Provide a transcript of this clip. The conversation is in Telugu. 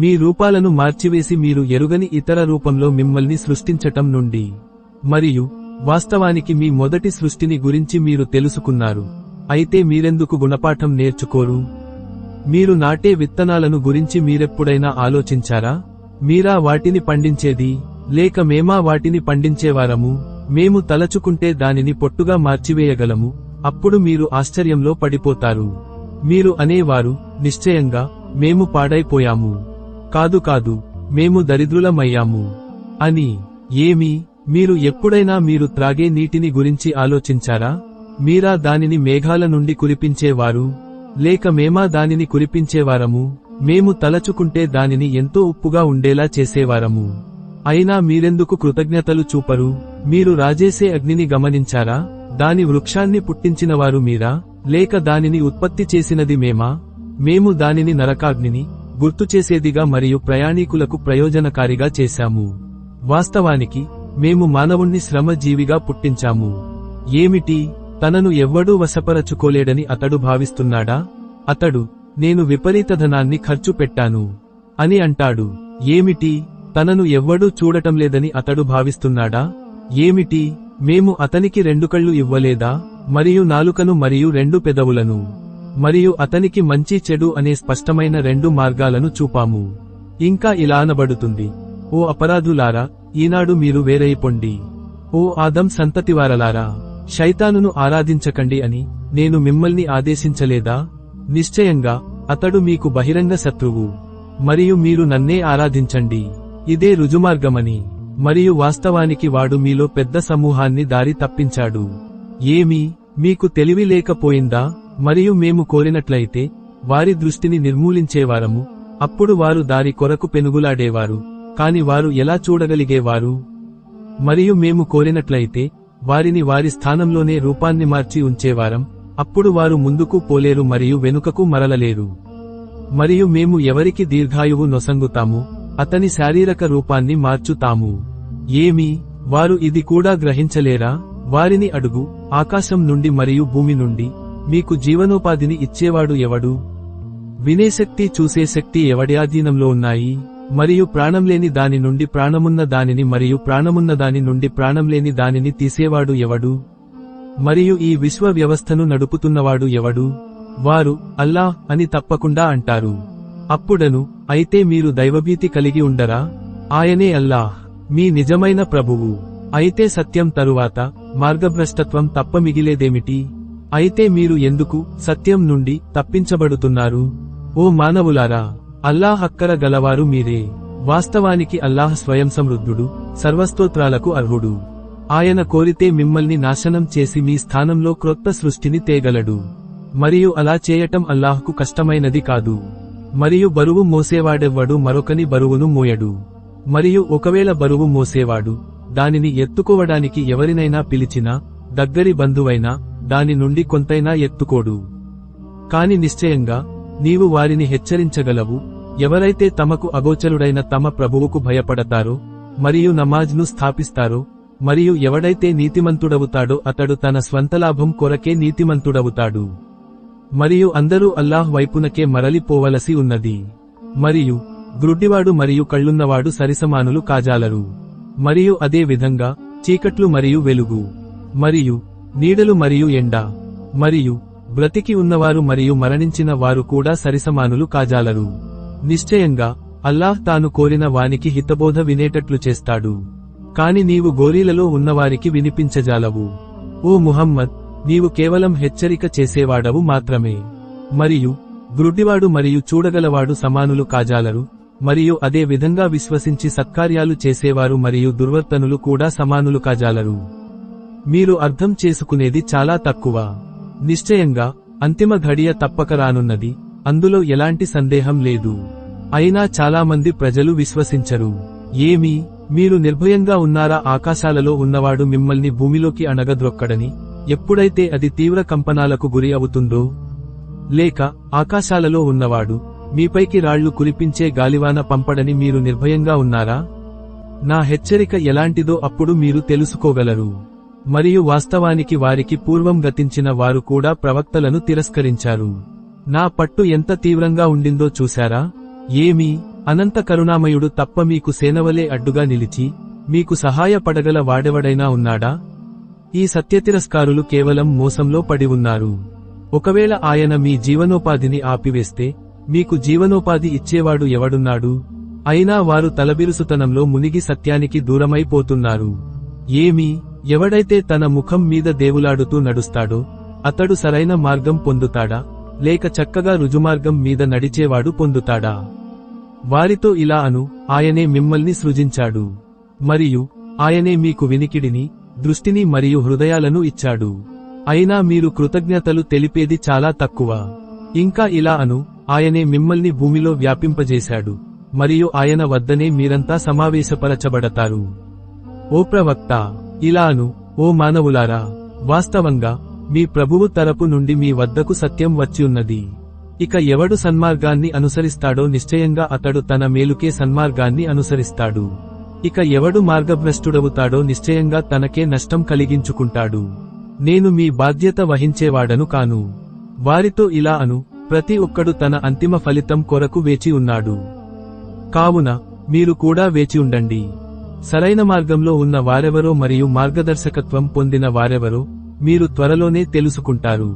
మీ రూపాలను మార్చివేసి మీరు ఎరుగని ఇతర రూపంలో మిమ్మల్ని సృష్టించటం నుండి. మరియు వాస్తవానికి మీ మొదటి సృష్టిని గురించి మీరు తెలుసుకున్నారు. అయితే మీరెందుకు గుణపాఠం నేర్చుకోరు? మీరు నాటే విత్తనాలను గురించి మీరెప్పుడైనా ఆలోచించారా? మీరా వాటిని పండించేది? లేక మేమా వాటిని పండించేవారము? మేము తలచుకుంటే దానిని పొట్టుగా మార్చివేయగలము? అప్పుడు మీరు ఆశ్చర్యంలో పడిపోతారు. మీరు అనేవారు నిశ్చయంగా మేము పాడైపోయాము. కాదు కాదు మేము దరిద్రులమయ్యాము. అని ఏమి మీరు ఎప్పుడైనా మీరు త్రాగే నీటిని గురించి ఆలోచించారా? మీరా దానిని మేఘాల నుండి కురిపించేవారు? లేక మేమా దానిని కురిపించేవారము? మేము తలచుకుంటే దానిని ఎంతో ఉప్పుగా ఉండేలా చేసేవారము. అయినా మీరెందుకు కృతజ్ఞతలు చూపరు? మీరు రాజేసే అగ్నిని గమనించారా? దాని వృక్షాన్ని పుట్టించినవారు మీరా? లేక దానిని ఉత్పత్తి చేసినది మేమా? మేము దానిని నరకాగ్నిని గుర్తుచేసేదిగా మరియు ప్రయాణీకులకు ప్రయోజనకారిగా చేశాము. వాస్తవానికి మేము మానవుణ్ణి శ్రమజీవిగా పుట్టించాము. ఏమిటి? తనను ఎవ్వడూ వశపరచుకోలేడని అతడు భావిస్తున్నాడా? అతడు నేను విపరీత ధనాన్ని ఖర్చు పెట్టాను. అని అంటాడు. ఏమిటి? తనను ఎవ్వడూ చూడటం లేదని అతడు భావిస్తున్నాడా? ఏమిటి? మేము అతనికి రెండు కళ్ళు ఇవ్వలేదా? మరియు నాలుకను మరియు రెండు పెదవులను. మరియు అతనికి మంచి చెడు అనే స్పష్టమైన రెండు మార్గాలను చూపాము. ఇంకా ఇలా అనబడుతుంది. ఓ అపరాధులారా ఈనాడు మీరు వేరైపొండి. ఓ ఆదం సంతతివారలారా శైతానును ఆరాధించకండి అని నేను మిమ్మల్ని ఆదేశించలేదా? నిశ్చయంగా అతడు మీకు బహిరంగ శత్రువు. మరియు మీరు నన్నే ఆరాధించండి. ఇదే రుజుమార్గమని. మరియు వాస్తవానికి వాడు మీలో పెద్ద సమూహాన్ని దారి తప్పించాడు. ఏమి మీకు తెలివి లేకపోయిందా? మరియు మేము కోరినట్లయితే వారి దృష్టిని నిర్మూలించేవారము. అప్పుడు వారు దారి కొరకు పెనుగులాడేవారు. కాని వారు ఎలా చూడగలిగేవారు? మరియు మేము కోరినట్లయితే వారిని వారి స్థానంలోనే రూపాన్ని మార్చి ఉంచేవారం. అప్పుడు వారు ముందుకు పోలేరు మరియు వెనుకకు మరలలేరు. మరియు మేము ఎవరికి దీర్ఘాయువు నొసంగుతాము? అతని శారీరక రూపాన్ని మార్చుతాము. ఏమి? వారు ఇది కూడా గ్రహించలేరా? వారిని అడుగు. ఆకాశం నుండి మరియు భూమి నుండి. మీకు జీవనోపాధిని ఇచ్చేవాడు ఎవడు? వినేశక్తి చూసే శక్తి ఎవడి ఆధీనంలో ఉన్నాయి? మరియు ప్రాణం లేని దాని నుండి ప్రాణమున్న దానిని మరియు ప్రాణమున్న దాని నుండి ప్రాణం లేని దానిని తీసేవాడు ఎవడు? మరియు ఈ విశ్వ వ్యవస్థను నడుపుతున్నవాడు ఎవడు? వారు అల్లాహ్ అని తప్పకుండా అంటారు. అప్పుడను అయితే మీరు దైవభీతి కలిగి ఉండరా? ఆయనే అల్లాహ్ మీ నిజమైన ప్రభువు. అయితే సత్యం తరువాత మార్గభ్రష్టత్వం తప్ప మిగిలేదేమిటి? అయితే మీరు ఎందుకు సత్యం నుండి తప్పించబడుతున్నారు? ఓ మానవులారా అల్లాహ్ అక్కర గలవారు మీరే. వాస్తవానికి అల్లాహ్ స్వయం సమృద్ధుడు సర్వస్తోత్రాలకు అర్హుడు. ఆయన కోరితే మిమ్మల్ని నాశనం చేసి మీ స్థానంలో క్రొత్త సృష్టిని తేగలడు. మరియు అలా చేయటం అల్లాహ్కు కష్టమైనది కాదు. మరియు బరువు మోసేవాడెవ్వడు మరొకని బరువును మోయడు. మరియు ఒకవేళ బరువు మోసేవాడు దానిని ఎత్తుకోవడానికి ఎవరినైనా పిలిచినా దగ్గరి బంధువైనా దాని నుండి కొంతైనా ఎత్తుకోడు. కాని నిశ్చయంగా నీవు వారిని హెచ్చరించగలవు. ఎవరైతే తమకు అగోచరుడైన తమ ప్రభువుకు భయపడతారో మరియు నమాజ్ను స్థాపిస్తారో మరియు ఎవడైతే నీతిమంతుడవుతాడో అతడు తన స్వంతలాభం కొరకే నీతిమంతుడవుతాడు. మరియు అందరూ అల్లాహ్ వైపునకే మరలిపోవలసి ఉన్నది. మరియు గ్రుడ్డివాడు మరియు కళ్ళున్నవాడు సరిసమానులు కాజాలరు. మరియు అదే విధంగా చీకట్లు మరియు వెలుగు. మరియు నీడలు మరియు ఎండ మరియు బ్రతికి ఉన్నవారు మరియు మరణించిన వారు కూడా సరిసమానులు కాజాలరు. నిశ్చయంగా అల్లాహ్ తాను కోరిన వానికి హితబోధ వినేటట్లు చేస్తాడు. కాని నీవు గోరీలలో ఉన్నవారికి వినిపించజాలవు. ఓ ముహమ్మద్ నీవు కేవలం హెచ్చరిక చేసేవాడవు మాత్రమే. మరియు గ్రుడ్డివాడు మరియు చూడగలవాడు సమానులు కాజాలరు మరియు అదే విధంగా విశ్వసించి సత్కార్యాలు చేసేవారు మరియు దుర్వర్తనులు కూడా సమానులు కాజాలరు. మీరు అర్థం చేసుకునేది చాలా తక్కువ. నిశ్చయంగా అంతిమ ఘడియ తప్పక రానున్నది. అందులో ఎలాంటి సందేహం లేదు. అయినా చాలామంది ప్రజలు విశ్వసించరు. ఏమి మీరు నిర్భయంగా ఉన్నారా ఆకాశాలలో ఉన్నవాడు మిమ్మల్ని భూమిలోకి అణగద్రొక్కడని ఎప్పుడైతే అది తీవ్ర కంపనాలకు గురి అవుతుందో? లేక ఆకాశాలలో ఉన్నవాడు మీపైకి రాళ్ళు కురిపించే గాలివాన పంపడని మీరు నిర్భయంగా ఉన్నారా? నా హెచ్చరిక ఎలాంటిదో అప్పుడు మీరు తెలుసుకోగలరు. మరియు వాస్తవానికి వారికి పూర్వం గతించిన వారు కూడా ప్రవక్తలను తిరస్కరించారు. నా పట్టు ఎంత తీవ్రంగా ఉండిందో చూశారా? ఏమి? అనంత కరుణామయుడు తప్ప మీకు సేనవలే అడ్డుగా నిలిచి మీకు సహాయపడగల వాడెవడైనా ఉన్నాడా? ఈ సత్యతిరస్కారులు కేవలం మోసంలో పడి ఉన్నారు. ఒకవేళ ఆయన మీ జీవనోపాధిని ఆపివేస్తే మీకు జీవనోపాధి ఇచ్చేవాడు ఎవడున్నాడు? అయినా వారు తలబిరుసుతనంలో మునిగి సత్యానికి దూరమైపోతున్నారు. ఏమి? ఎవడైతే తన ముఖం మీద దేవులాడుతూ నడుస్తాడో అతడు సరైన మార్గం పొందుతాడా? లేక చక్కగా రుజుమార్గం మీద నడిచేవాడు పొందుతాడా? వారితో ఇలా అను ఆయనే మిమ్మల్ని సృజించాడు. మరియు ఆయనే మీకు వినికిడిని దృష్టిని మరియు హృదయాలను ఇచ్చాడు. అయినా మీరు కృతజ్ఞతలు తెలిపేది చాలా తక్కువ. ఇంకా ఇలా అను ఆయనే మిమ్మల్ని భూమిలో వ్యాపింపజేశాడు. మరియు ఆయన వద్దనే మీరంతా సమావేశపరచబడతారు. ఓ ప్రవక్త! ఇలా అను ఓ మానవులారా వాస్తవంగా మీ ప్రభువు తరపు నుండి మీ వద్దకు సత్యం వచ్చి ఉన్నది ఇక ఎవడు సన్మార్గాన్ని అనుసరిస్తాడో నిశ్చయంగా అతడు తన మేలుకే సన్మార్గాన్ని అనుసరిస్తాడు. ఇక ఎవడు మార్గభ్రష్టుడవుతాడో నిశ్చయంగా తనకే నష్టం కలిగించుకుంటాడు. నేను మీ బాధ్యత వహించేవాడను కాను. వారితో ఇలా అను ప్రతి ఒక్కడు తన అంతిమ ఫలితం కొరకు వేచి ఉన్నాడు. కావున మీరు కూడా వేచి ఉండండి. సరైన మార్గంలో ఉన్న వారెవరో మరియు మార్గదర్శకత్వం పొందిన వారెవరో మీరు త్వరలోనే తెలుసుకుంటారు.